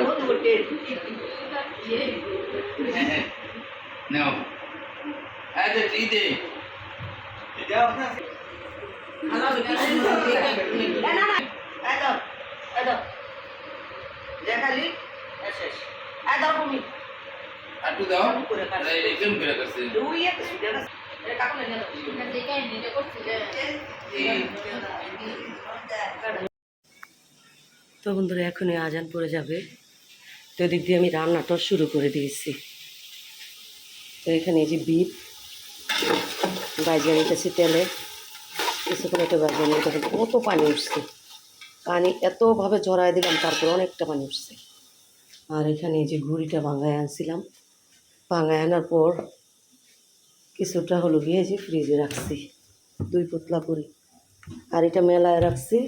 তো বন্ধুরা এখনই আজান পড়ে যাবে। তো এদিক দিয়ে আমি রান্নাটা শুরু করে দিয়েছি। তো এখানে এই যে বিপ বাইজা নিতেছি তেলে কিছুক্ষণ বাইজা নিয়ে তখন কত পানি উঠছে। পানি এতভাবে জড়ায় দিলাম, তারপর অনেকটা পানি উঠছে। আর এখানে এই যে ঘুড়িটা ভাঙায় আনছিলাম। ভাঙায় আনার পর কিছুটা হলো গিয়ে যে ফ্রিজে রাখছি, দুই পুতলা করি। আর এটা মেলায় রাখছি।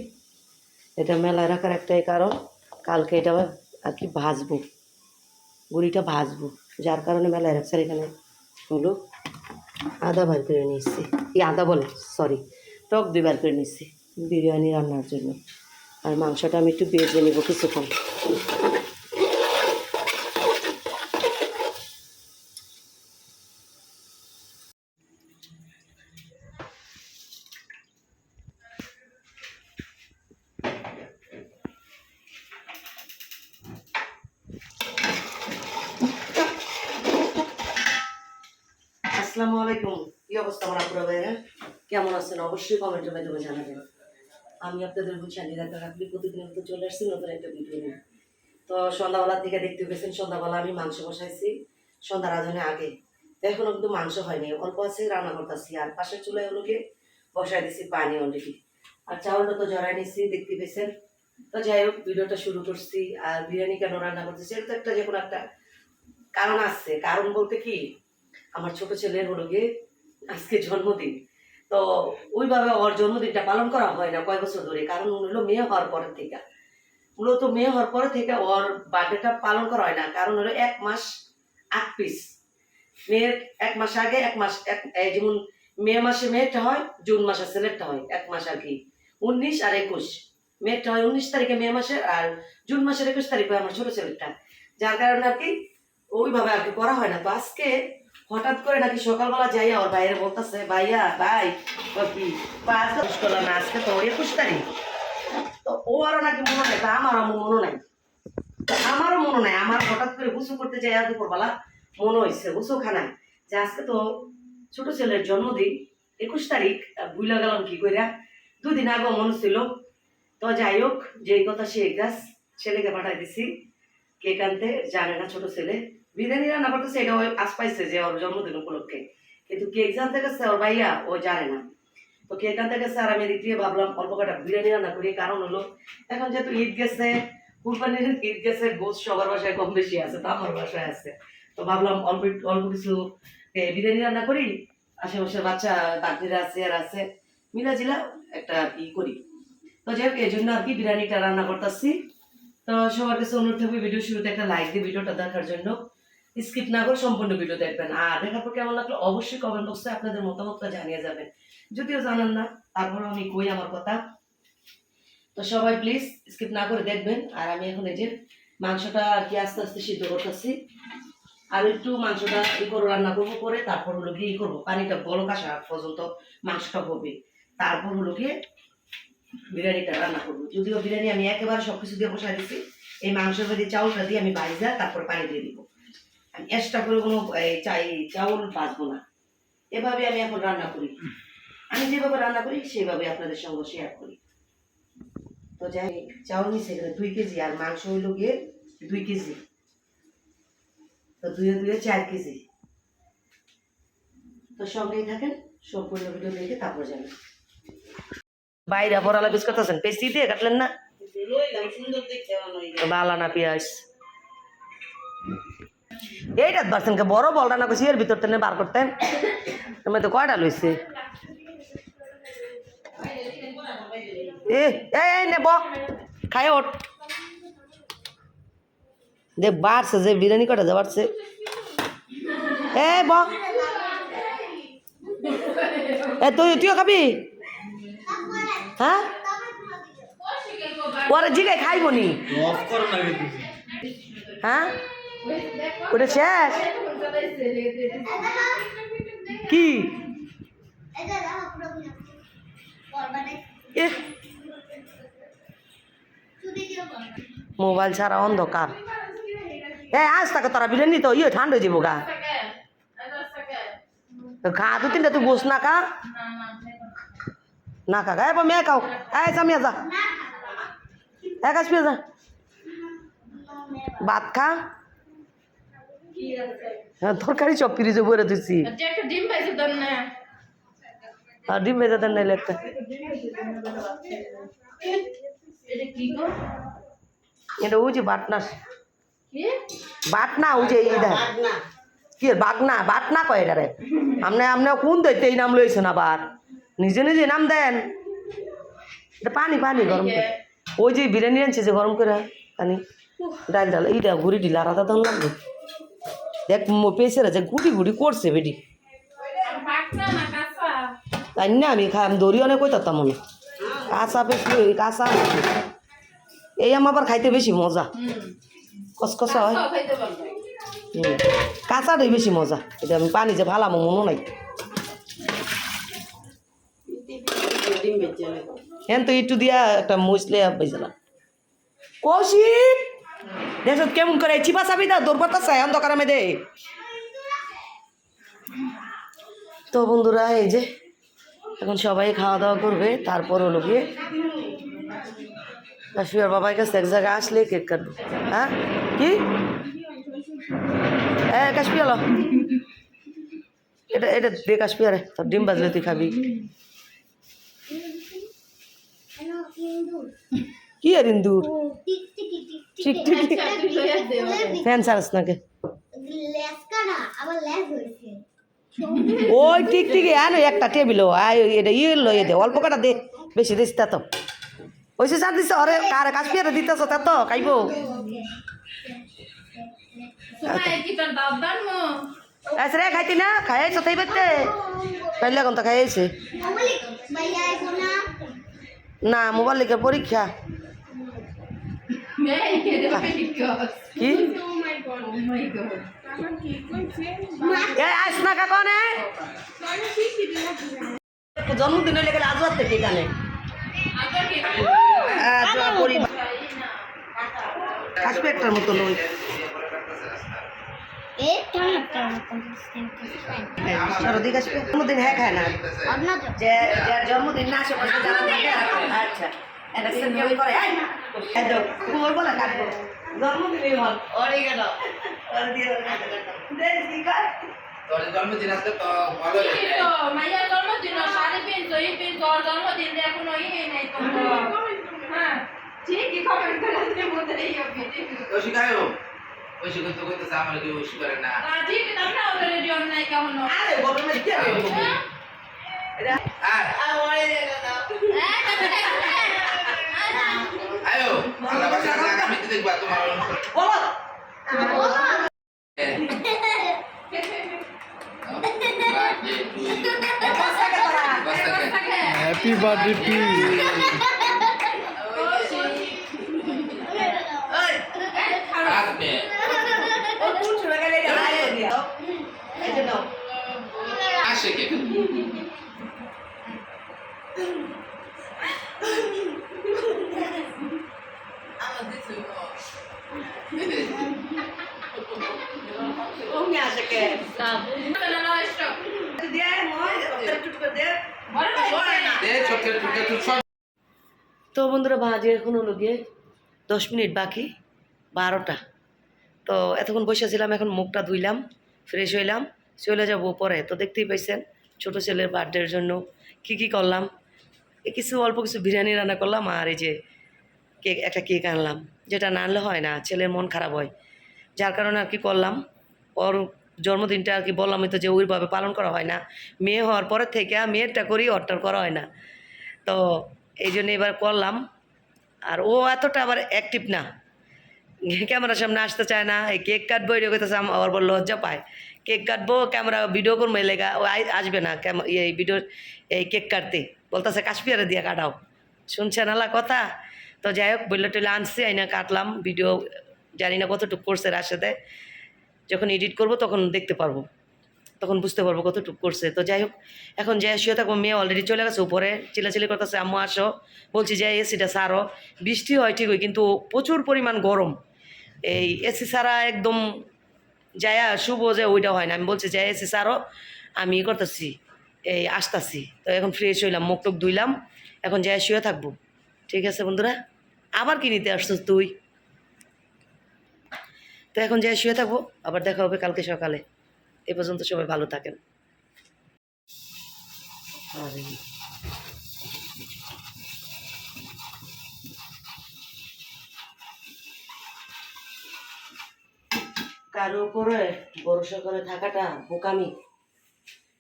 এটা মেলায় রাখার একটাই কারণ, কালকে এটা আর কি ভাজবো, গুড়িটা ভাজবো। যার কারণে মেলা আর এখানে হলো আদা বার করে নিচ্ছি এই আদা বলে সরি টক দুই বার করে নিচ্ছি বিরিয়ানি রান্নার জন্য। আর মাংসটা আমি একটু বেজে নেব কিছুক্ষণ। অবশ্যই কমেন্টের মাধ্যমে জানাবেন। আমি আপনাদের বুঝানি দেখা রাখলে প্রতিদিনের মতো চলে আসছি, নতুন একটা ভিডিও নিয়ে। তো সন্ধ্যাবেলার দিকে দেখতে পেয়েছেন, সন্ধ্যাবেলা আমি মাংস বসাইছি সন্ধ্যা আজানে আগে। তো এখনও কিন্তু মাংস হয়নি, অল্প আছে রান্না করতেছি আর পাশের চুলায় গিয়ে বসাই দিছি পানি অলরেডি আর চাউলটা তো জড়াই নিচ্ছি দেখতে পেয়েছেন। তো যাই হোক, ভিডিওটা শুরু করছি। আর বিরিয়ানি কেন রান্না করতেছি, এটা তো একটা যে কোনো একটা কারণ আছে। কারণ বলতে কি, আমার ছোট ছেলের হলো গিয়ে আজকে জন্মদিন। তো ওইভাবে ওর জন্মদিনটা পালন করা হয় না কয় বছর ধরে, কারণ হলো মেয়ে হওয়ার পরের থেকে। মূলত মেয়ে হওয়ার পরে থেকে ওর বার্থডেটা পালন করা হয় না, কারণ হলো এক মাস আট পিস। মেয়ের এক মাস আগে, এক মাস এক যেমন মে মাসে মেয়েরটা হয়, জুন মাসে ছেলেরটা হয়, এক মাস আর কি উনিশ আর একুশ। মেয়েরটা হয় উনিশ তারিখে মে মাসে আর জুন মাসের একুশ তারিখে আমার ছোট ছেলেরটা। যার কারণে আর কি ওইভাবে আর কি করা হয় না। তো আজকে হঠাৎ করে নাকি সকালবেলা যাইয়া ওর বাইরে বলতেছে, ভাইয়া, ভাই কি পাঁচ দশ করলাম না? আজকে তো একুশ তারিখ। তো ও আরও নাকি মনে নাই তা আমার মনে নাই। আমারও মনে নাই, আমার হঠাৎ করে গুছু করতে যাই আর দুপুরবেলা মনে হয়েছে গুছু খানায় যে আজকে তো ছোট ছেলের জন্মদিন, একুশ তারিখ বুইলা গেলাম কি কইরা? দুদিন আগে মনে ছিল তো যাই হোক, যেই কথা সেই গাছ ছেলেকে পাঠাই দিছি কেক আনতে জানে না ছোট ছেলে। বিরিয়ানি রান্না করতেছে, এটা ওই আজ পাইছে যে ওর জন্মদিন উপলক্ষে। কিন্তু কেক জানতে গেছে ওর ভাইয়া, ও জানে না। তো কেক আনতে গেছে আর আমি দিয়ে ভাবলাম, অল্প কটা বিরিয়ানি রান্না করি কারণ হলো, এখন যেহেতু ঈদ গেছে, কুরবানির ঈদ গেছে গোস সবার বাসায় কম বেশি আছে, তো আমার বাসায় আছে। তো ভাবলাম অল্প অল্প কিছু বিরিয়ানি রান্না করি, আশেপাশে বাচ্চা বাকিরা আছে আর আছে। মিলা জিলা একটা ই করি। তো যাই হোক এই জন্য আর কি বিরিয়ানিটা রান্না করতেছি। তো সবার কাছে অনুরোধ থাকবে, ভিডিও শুরুতে একটা লাইক দিয়ে ভিডিওটা দেখার জন্য। স্কিপ না করে সম্পূর্ণ ভিডিও দেখবেন। আর দেখার পর কেমন লাগল অবশ্যই কমেন্ট বক্সে আপনাদের মতামতটা জানিয়ে যাবেন। যদিও জানান না তারপর আমি কই আমার কথা। তো সবাই প্লিজ স্কিপ না করে দেখবেন। আর আমি এখন এই যে মাংসটা আর কি আস্তে আস্তে সিদ্ধ করতেছি। আর একটু মাংসটা ই করে রান্না করব করে তারপর হলো গিয়ে করব। পানিটা বলক আসা পর্যন্ত মাংসটা হবে তারপর হলো গিয়ে বিরিয়ানিটা রান্না করব। যদিও বিরিয়ানি আমি একেবারে সব কিছু দিয়ে বসাই দিচ্ছি এই মাংসের মধ্যে চাউলটা দিয়ে আমি বাইজা তারপর পানি দিয়ে দিব। আমি এক্সট্রা করে কোনো চাই চাউল বাঁচবো না। এভাবে আমি এখন রান্না করি। আমি যেভাবে রান্না করি সেভাবে আপনাদের সঙ্গে শেয়ার করি। তো যাই চাউল নিচ্ছে এখানে দুই কেজি আর মাংস হইল গিয়ে দুই কেজি। তো দুয়ে দুয়ে চার কেজি। তো সঙ্গেই থাকেন সম্পূর্ণ ভিডিও দেখে তারপর যাবেন। বাইরে পড়ালা বিস্কুট করতেছেন পেস্টি দিয়ে কাটলেন না? বালা না পেঁয়াজ। এইটা পারছেন কে বড় বলটা না করছি এর ভিতর থেকে বার করতেন। তুমি তো কয়টা লইছে? এ এই এই নে ব। খাই ওঠ। দে বাড়ছে যে বিরিয়ানি কটা যে বাড়ছে? এ ব। এ তুই তুইও খাবি? হ্যাঁ? ওরা জিগাই খাইব নি। অফ করো না কিন্তু হ্যাঁ? ওটা শেষ? কি? মোবাইল ছাড়া অন্ধকার। এ, আজ তাকে তোরা বিরিয়ানি তো ইয়ে ঠান্ডা যাব গা। খা দু তিনটা তুই বস না কা না খা এবার মেয়ে খাও। এই, সামিয়া যা। এক আসবি যা। ভাত খা। হ্যাঁ তরকারি সব ফ্রিজে ভরে দিচ্ছি একটা ডিম পাইছে তোর না আর ডিম ভেজে দেন নাইলে একটা। এটা ওই যে বাটনা। কি? বাটনা ওই যে এই দেখ। কি বাগনা? বাটনা কয় এটা রে? আপনি আপনি কোন দইতে এই নাম লইছেন আবার? নিজে নিজে নাম দেন। এটা পানি পানি গরম করে। ওই যে বিরিয়ানি আনছে যে গরম করে পানি। ডাল ডাল এইটা ঘুরি দিলে আলাদা দাম লাগবে দেখ পেয়েছে যে গুটি গুটি করছে বেটি। তাই না, আমি খাই আমি দড়ি অনেক কইতাম মনে কাঁচা পেয়েছি কাঁচা এই আমার আবার খাইতে বেশি মজা। কসকসা হয়। কাঁচাটাই বেশি মজা। এটা আমি পানি যে ভালাম মনে নাই। হ্যাঁ তো একটু দিয়া একটা মুছলে বেজলাম কৌশিক! দেখো কেমন করে চিপা চাবি দা দৌড় করতেছে অন্ধকার মধ্যে তো বন্ধুরা এই যে এখন সবাই খাওয়া দাওয়া করবে তারপর হলো গিয়ে কাশ্মীর বাবার কাছে এক জায়গায় আসলে কেক কাটবো। হ্যাঁ? কি? হ্যাঁ কাশ্মীর এটা এটা দে কাশ্মীর তোর ডিম বাজলে তুই খাবি। কি আর ইন্দুর? ঠিক ঠিক। ফ্যান সারস নাকি? ওই ঠিক ঠিক আনো একটা টেবিল আয় এটা ইয়ে লইয়ে দে অল্প কাটা দে বেশি দিস তা তো। ওইসে সার দিস অরে কার কাশ্মীর দিতেছ তা তো খাইবো। আচ্ছা রে খাইতি না খাইছ তাই বেতে কাইলে এখন তো খাইছে না? মোবাইল লিখে পরীক্ষা। কে দে কি কস কি ও মাই গড ও মাই গড এ আস না কাকনে জন্মদিন হইলে গেলে আজ রাতে কি জানে আগে কি পরিবার। কাশ্মীরটার মতো নই এ কেমন কেমন সরদি কাশ্মীর জন্মদিন হ্যাঁ খায় না? জন্মদিন। না থাকে আচ্ছা। এটা সেলিব্রেট করে এই! তো ওই বলে কাটবো। জন্মদিনই হল ওরে গেল। ওরে দিয়ে ওরে দেখ কি কর? তোর জন্মদিন আসলে তো ভালো কি তো মাইয়া জন্মদিন শাড়ি পিনছো এই পিনছো ওর জন্মদিন দিয়ে এখনও ই নেই তো। হ্যাঁ ঠিকই কমেন্ট করে দিতে মধ্যে এই ভিডিও তো শিখায়ও ওই শিখতে তো করতেছে আমার কেউ শিখারে না। রাজি কি তোমরা ওদের রেডিও নাই কেমন? আরে গরমে কি হবে? এটা আর আয়ো আল্লাহ বাসা আগামী দেখবা তোমার হ্যাপি বার্থডে টু ওই আসবে ও কোন সময় গেলে এটা আয় দিয়া এই যে নাও আসে কে ও মি আসে কে দিয়ে মই টুট করে দে দে ছোট ছোট ছোট সব তো বন্ধুরা বাজে এখন হলো গিয়ে দশ মিনিট বাকি বারোটা। তো এতক্ষণ বসেছিলাম এখন মুখটা ধুইলাম ফ্রেশ হইলাম চলে যাব পরে। তো দেখতেই পাইছেন ছোটো ছেলের বার্থডের জন্য কি কি করলাম। এ কিছু অল্প কিছু বিরিয়ানি রান্না করলাম আর এই যে কেক একটা কেক আনলাম। যেটা না আনলে হয় না ছেলের মন খারাপ হয়। যার কারণে আর কি করলাম ওর জন্মদিনটা আর কি বললামই তো যে ওইভাবে পালন করা হয় না। মেয়ে হওয়ার পরের থেকে মেয়েরটা করি ওরটার করা হয় না। তো এই জন্য এবার করলাম। আর ও এতটা আবার অ্যাক্টিভ না। ক্যামেরার সামনে আসতে চায় না। এই কেক কাটবো এটা আম- আবার বলল, লজ্জা পায়। কেক কাটবো, ক্যামেরা ভিডিও করব এই ও আসবে না এই ভিডিও এই কেক কাটতে। বলতেছে, কাশ্মীরে দিয়ে কাটাও। শুনছেন আলা কথা? তো যাই হোক, বললে, টলে আনছি, আইনা কাটলাম। ভিডিও জানি না কতটুকু করছে রাশেদে। যখন এডিট করব তখন দেখতে পারব। তখন বুঝতে পারব কতটুকু করছে। তো যাই হোক, এখন যে শুয়ে থাকব, মেয়ে অলরেডি চলে গেছে, উপরে চিলাচিলি করতেছে, আম্মু, আসো। বলছি যে এসিটা সারো। বৃষ্টি হয় ঠিকই, কিন্তু প্রচুর পরিমাণ গরম। এই এসি সারা একদম যায়া শুভ যে ওইটা হয় না। আমি বলছি যে এসি সারো। আমি করতেছি, এই আসতাছি। তো এখন ফ্রেশ হইলাম, মুখ টুক ধুইলাম। এখন যাই শুয়ে থাকব। ঠিক আছে বন্ধুরা? আবার কি নিতে আসছিস তুই? তো এখন যাই শুয়ে থাকব, আবার দেখা হবে কালকে সকালে। এ পর্যন্ত সবাই ভালো থাকেন। কারও উপরে ভরসা করে থাকাটা বোকামি।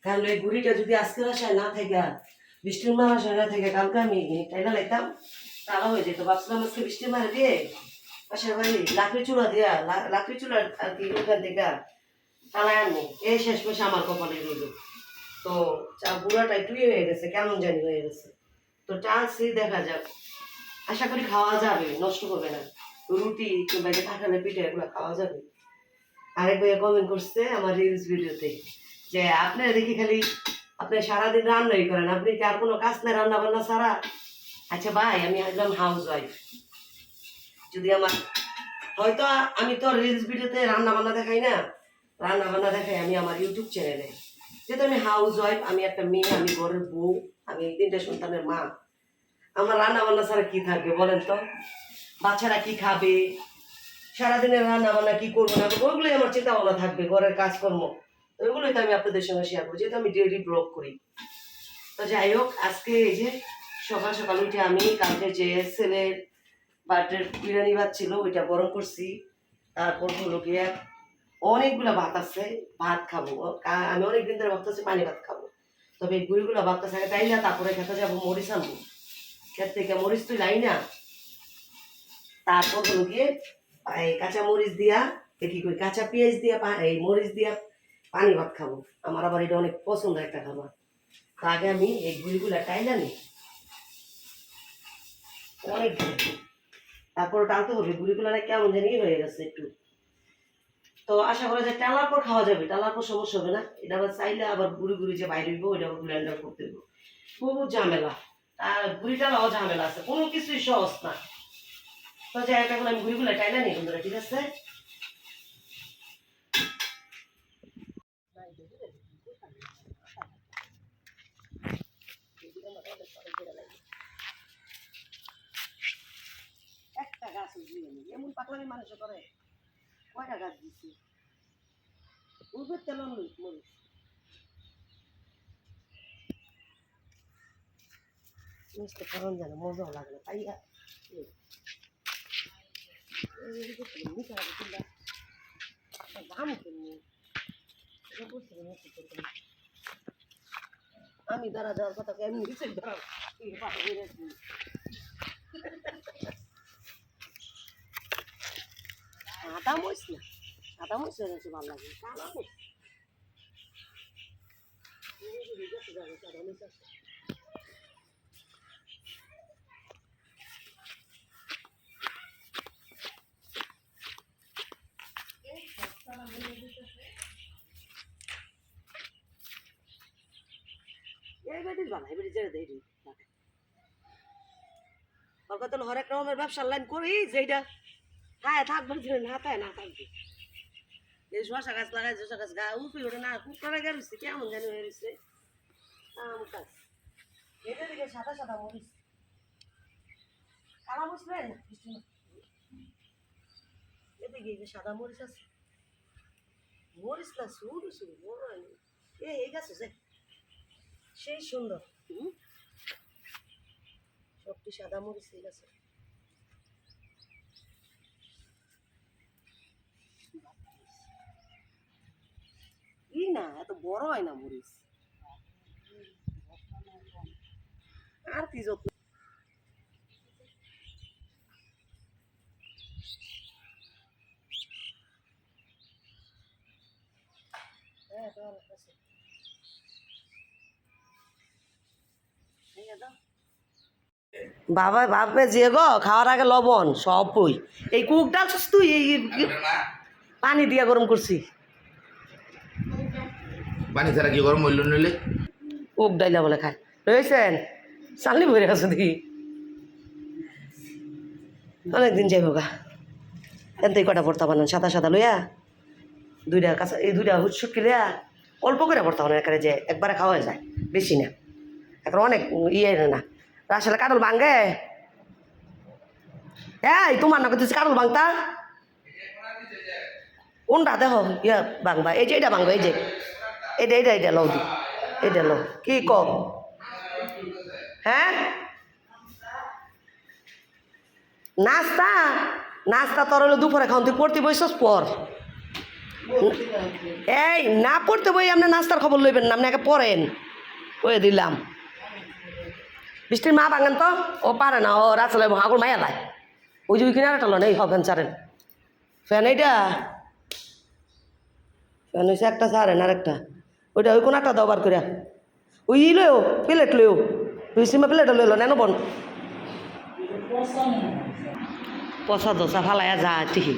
কারণ এই ঘুড়িটা যদি আজকের আসায় না থাকে, বৃষ্টির আসায় না থাকে কালকে আমি টাইনা লাইতাম তারা হয়ে যেত। ভাবছিলাম আজকে বৃষ্টির মারে দিয়ে পাশের বাড়ি লাকড়ি চুলা দিয়া লাকড়ি চুলা আর কি ওখান থেকে তালায় আনব। এই শেষ পয়সা আমার কপালে রইল। তো চা বুড়াটা একটু ইয়ে হয়ে গেছে, কেমন জানি হয়ে গেছে। তো টানছি দেখা যাক। আশা করি খাওয়া যাবে, নষ্ট করবে না। রুটি কিংবা যে পিঠে এগুলো খাওয়া যাবে। আরেক ভাইয়া কমেন্ট করছে আমার রিলস ভিডিওতে যে, আপনারা দেখি খালি, আপনি সারাদিন রান্নাই করেন, আপনি কি আর কোনো কাজ নেই রান্না বান্না ছাড়া? আচ্ছা ভাই, আমি একদম হাউস ওয়াইফ যদি আমার হয়তো আমি তো রিলস ভিডিওতে রান্না বান্না দেখাই না। রান্না বান্না দেখাই আমি আমার ইউটিউব চ্যানেলে যেহেতু আমি হাউস ওয়াইফ আমি একটা মেয়ে, আমি ঘরের বউ, আমি তিনটা সন্তানের মা। আমার রান্না বান্না ছাড়া কি থাকবে বলেন তো? বাচ্চারা কি খাবে? সারাদিনের রান্না বান্না কি করব না করব? ওইগুলোই আমার চিন্তা থাকবে, ঘরের কাজকর্ম। ওইগুলোই তো আমি আপনাদের সঙ্গে শেয়ার করব। যেহেতু আমি ডেইলি ব্লগ করি। তো যাই হোক, আজকে এই যে সকাল সকাল উঠে আমি কালকে যে ছেলের বার্থডে বিরিয়ানি ভাত ছিল, ওইটা গরম করছি। তারপর হলো গিয়ে অনেকগুলো ভাত আছে, ভাত খাব। আমি অনেকদিন ধরে ভাবতেছি পানি ভাত খাব। তবে এই গুড়িগুলো ভাবতেছে আগে তাই না তারপরে খেতে যাব, মরিচ আনব। ক্ষেত থেকে মরিচ তুই লাই না। তারপর হলো গিয়ে এই কাঁচা মরিচ দিয়া কি করি কাঁচা পেঁয়াজ দিয়া এই মরিচ দিয়া পানি ভাত খাব। আমার আবার এটা অনেক পছন্দ একটা খাবার। তো আগে আমি এই গুড়িগুলা টাইলা নিই অনেক। তারপর টানতে হবে গুড়িগুলো না কেমন জানি হয়ে গেছে একটু। তো আশা করা যায় টালার পর খাওয়া যাবে, টালার পর সমস্যা হবে না। এটা আবার চাইলে আবার গুড়ি গুড়ি যে বাইরে হইব, ওইটা আবার ব্লেন্ডার করতে হইব। বহু ঝামেলা। আর গুড়ি টালাও ঝামেলা আছে, কোনো কিছুই সহজ না। তো যাই এখন আমি গুড়িগুলো টাইলা নিই বন্ধুরা, ঠিক আছে? গাছ উঠিয়ে নি এমন পাকলামি মানুষ করে। কয়টা গাছ দিছি? উঠবে তেলন মরিচ মিষ্টি ফোরন যেন মজাও লাগল তাই আর এই। এই এই যে তুমি মিঠা লাগে কিংবা একটা দাম কিনি এটা বুঝতে পারি না কি করতে হবে। আমি দাঁড়া যাওয়ার কথা এমনি দিচ্ছে দাঁড়াও এই পাতা বেড়ে সাদা মরিচ না সাদা মরিচ হয়েছে ভালো লাগে কালো মরিচ এই যে দিকে আছে যাবে, সাদা মরিচ আছে। এই বেটির বানা এই বেটি দেয় হরেক রকমের ব্যবসার লাইন করি যেটা হ্যাঁ থাকবে না তাই না থাকবে এই শশা গাছ লাগাই শশা গাছ গা উঠে ওঠে না খুব করে গেছে কেমন জানি হয়ে গেছে আম গাছ এটা দিকে সাদা সাদা মরিচ। কালা মরিচ নেই? না। এদিকে এই যে সাদা মরিচ আছে। মরিচ না শুরু শুরু বড় হয়নি এই গাছ আছে সেই সুন্দর। হুম। সবটি সাদা মরিচ এই গাছে ই না এত বড় হয় না মরিচ? আর কি যত্ন হ্যাঁ তো অনেক আছে। এই দাও বাবা বাপে যে গো খাওয়ার আগে লবণ সব বই এই কুক ডালছিস তুই পানি দিয়ে গরম করছি পানি ছাড়া কি গরম হইল নইলে? কুক ডাইলা বলে খায়। রয়েছেন? চালনি ভরে গেছে দেখি। অনেকদিন যাইব গা। এনতে কটা ভর্তা বানান? সাদা সাদা লইয়া? দুইটা কাঁচা এই দুইটা হুটসুটকি লইয়া অল্প করে ভর্তা বানান এখানে যে একবারে খাওয়া যায়, বেশি না। এখন অনেক ইয়ে না আসলে কাটল ভাঙ্গে এই, তোমার না করতেছি কাটল ভাঙতা? কোনটা দেখো ইয়া ভাঙবা। এই যে এটা ভাঙবা, এই যে। এটা এটা এটা লও এটা লও। কি কম হ্যাঁ? নাস্তা? নাস্তা তোর হলো দুপুরে খাওন তুই পড়তে বইসস? পর এই, না পড়তে বই আপনি নাস্তার খবর লইবেন না, আপনি একে পড়েন। কয়ে দিলাম। বৃষ্টির মা ভাঙেন তো? ও পারে না, ও রাস্তা হাগুর মায়া দেয় ওই যে ওই কিনারাটা লো নেই হবেন চারেন ফ্যান এইটা? ফ্যান হয়েছে একটা চারেন আর একটা ওইটা ওই কোন একটা দবার করে ওই ই লয়ও প্লেট লয়ও তুই সিমা প্লেট লইল নেন বন। পচা দশা ফালাইয়া যা ঠিকই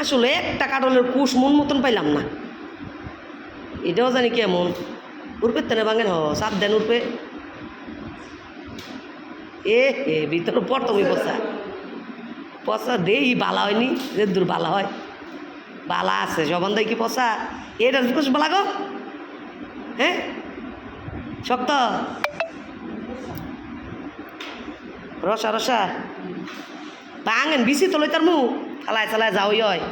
আসলে একটা কাটলের কুশ মন মতন পাইলাম না। এটাও জানি কেমন। উর্পে তেনে ভাঙেন হ সাত দেন উর্পে। এ হে ভিতরে পর তুমি পচা। পচা দেই, বালা হয়নি, যে দূর বালা হয়। বালা আছে, জবান দেয় কি পচা? এটা কুশ বালা গো। হ্যাঁ? শক্ত রসা রসা। ভাঙেন বিসি তো লইতার মু। চালায় চালায় যাওই হয়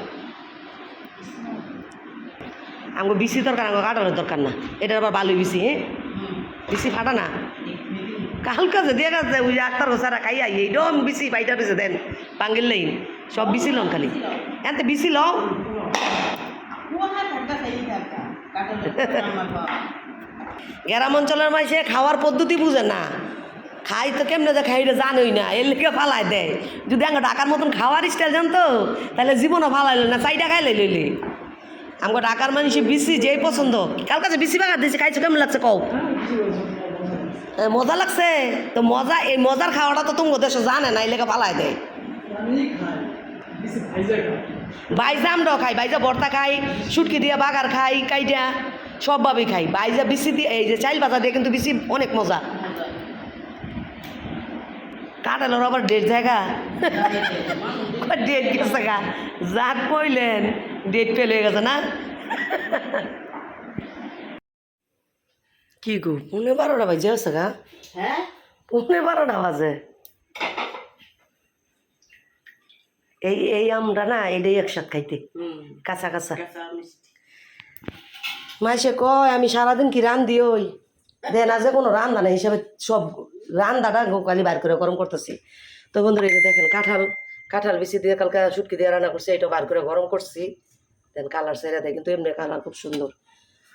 আমাকে বিসি দরকার আমাকে কাটানোর দরকার না। এটা আবার বালু বিসি হ্যাঁ? বিসি ফাটা না? কাল কাছে দিয়ে গেছে ওই যে আক্তার গোসারা খাইয়া এইরকম বিসি বাইটা রয়েছে দেন। পাঙ্গিল লাইন সব বিসি লন খালি। এতে বিসি লও। গ্রাম অঞ্চলের মাসে খাওয়ার পদ্ধতি বুঝে না। খাই তো কেমনে যে খাই জানোই না, এর লিগে ফালাই দেয়। যদি আঙ্গা ঢাকার মতন খাওয়ার স্টাইল জানতো, তাহলে জীবনও ফালাইলো না, চাইটা খাইলে লইলে। আমাকে ঢাকার মানুষে বেশি যেই পছন্দ, কার কাছে বেশি বাগার দিয়েছে খাইছো কেমন লাগছে কও? মজা লাগছে? তো মজা, এই মজার খাওয়াটা তো তুমি দেশে জানে না এই লেগে ফালাই দেয়। বাইজা আমরাও খাই বাইজা ভর্তা খাই সুটকি দিয়ে বাগার খাই কাইটা সবভাবেই খাই। বাইজা বিসি দিয়ে এই যে চাইল বাজা দিয়ে কিন্তু বেশি অনেক মজা। কাটালোর আবার ডেট জায়গা। ডেট গেছে গা? যা কইলেন ডেট ফেল হয়ে গেছে না? কি গো পৌনে বারোটা বাজে আছে গা? হ্যাঁ? পৌনে বারোটা বাজে। এই এই আমরা না এটাই একসাথে খাইতে। কাঁচা কাঁচা। মাসে কয় আমি সারাদিন কি রান্ধি ওই? দেন আজ কোনো রান্না নেই হিসাবে সব রান্নাটা কালি বার করে গরম করতেছি। তো বন্ধুরা এই যে দেখেন কাঁঠাল কাঁঠাল বেশি দিয়ে কালকে শুটকি দিয়ে রান্না করছি এটা বার করে গরম করছি। দেন কালার সেরা দেয় কিন্তু এমনি কালার খুব সুন্দর।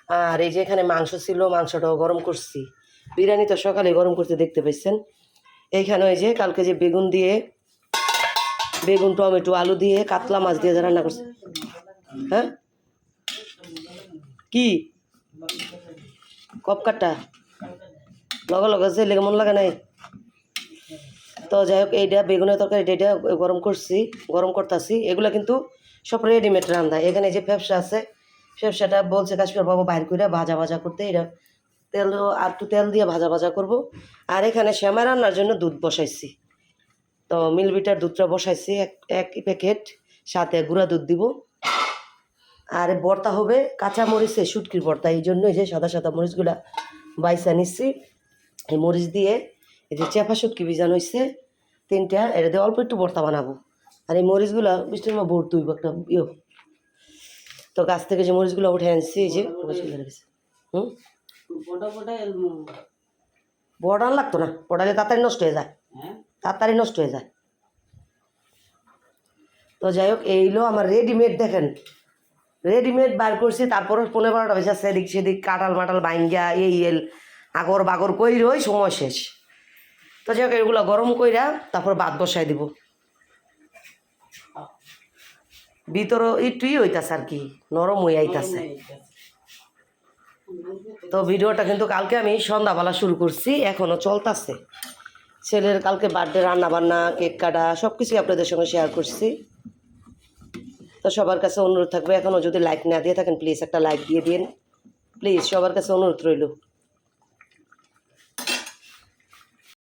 আর এই যে এখানে মাংস ছিল মাংসটাও গরম করছি। বিরিয়ানি তো সকালে গরম করতে দেখতে পেয়েছেন এইখানে ওই যে কালকে যে বেগুন দিয়ে বেগুন, টমেটো, আলু দিয়ে কাতলা মাছ দিয়ে রান্না করছে। হ্যাঁ? কি? কপ কাটা লগে লগে যে লেগে মন লাগে নাই। তো যাই হোক, এইটা বেগুনের তরকারি এটা গরম করছি, গরম করতেছি। এগুলো কিন্তু সব রেডিমেড রান্না। এখানে যে ফ্যাপসা আছে, ফ্যাপসাটা বলছে, কাশ্মীর বাবু বাইর করে ভাজা ভাজা করতে। এটা তেল আর একটু তেল দিয়ে ভাজা ভাজা করব। আর এখানে শ্যামা রান্নার জন্য দুধ বসাইছি। তো মিলবিটার দুধটা বসাইছি এক এক প্যাকেট সাথে গুঁড়া দুধ দিব। আর ভর্তা হবে কাঁচা মরিচে শুটকির ভর্তা এই জন্য এই যে সাদা সাদা মরিচগুলা বাইসা নিচ্ছি এই মরিচ দিয়ে এই যে চেপা শুটকি বিজানো হয়েছে তিনটা এটা দিয়ে অল্প একটু ভর্তা বানাবো। আর এই মরিচগুলা বৃষ্টির মা ভোর তুইব একটা ইয়ে। তো গাছ থেকে যে মরিচগুলো উঠে আনছি এই যে হুম? বড় লাগতো না বড়ালে তাড়াতাড়ি নষ্ট হয়ে যায়। তাড়াতাড়ি নষ্ট হয়ে যায়। তো যাই হোক এইলো আমার রেডিমেড দেখেন। রেডিমেড বার করছি, তারপরে পনেরো বারোটা বেশি সেদিক সেদিক কাটাল মাটাল বাইঙ্গা এই এল আগর বাগর কই রই সময় শেষ। তো যাই হোক, এগুলো গরম কইরা তারপর বাদ বসাই দিব। ভিতরও একটুই হইতাছে আর কি, নরম হয়ে আইতাছে। তো ভিডিওটা কিন্তু কালকে আমি সন্ধ্যাবেলা শুরু করছি এখনও চলতেছে। ছেলের কালকে বার্থডে রান্নাবান্না, কেক কাটা সব কিছুই আপনাদের সঙ্গে শেয়ার করছি। তো সবার কাছে অনুরোধ থাকবে এখনও যদি লাইক না দিয়ে থাকেন প্লিজ একটা লাইক দিয়ে দিন। প্লিজ সবার কাছে অনুরোধ রইল।